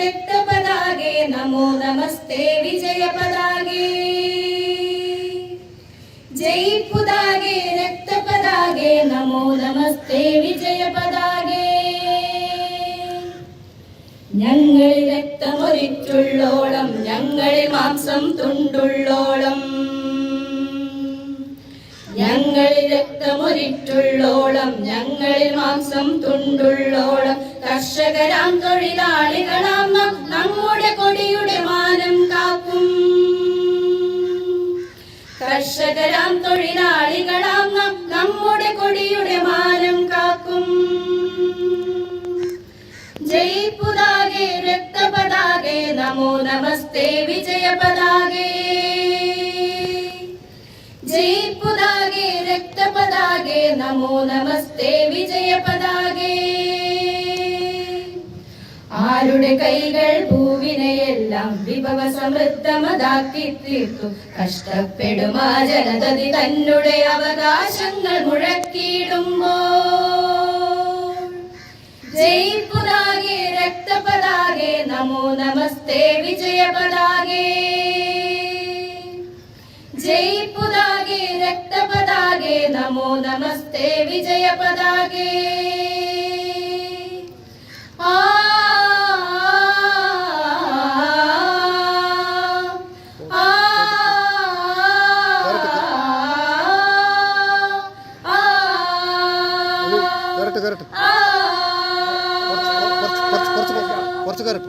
രക്തപതാകേ നമോ നമസ്തേ നമോ നമസ്തേ ഞങ്ങളിൽ രക്തമൊരിറ്റുള്ളോളം ഞങ്ങളിൽ മാംസം തുണ്ടുള്ളോളം. ഞങ്ങളിൽ രക്തമൊരിറ്റുള്ളോളം ഞങ്ങളിൽ മാംസം തുണ്ടുള്ളോളം. കർഷകരാം തൊഴിലാളികളാം നമ്മുടെ കൊടിയുടെ മാനം കാക്കും. കർഷകരാം തൊഴിലാളികളാം നമ്മുടെ കൊടിയുടെ മാനം കാക്കും. ജയ് പുതാകെ രക്തപതാകെ നമോ നമസ്തേ വിജയ പതാകേ നമോ നമസ്തേ വിജയ പതാകേ ആരുടെ കൈകൾ ഭൂവിനെയെല്ലാം വിഭവ സമൃദ്ധമതാക്കി തീർത്തു കഷ്ടപ്പെടുമാ ജനതതി തന്നെ അവകാശങ്ങൾ മുഴക്കിയിടുമ്പോൾ. ജയ് പുതാകെ രക്തപതാകെ നമോ നമസ്തേ വിജയ പതാകേ ജയ് പുതാകെ नमो नमस्ते विजयपदागे आ കുറച്ച് കയറി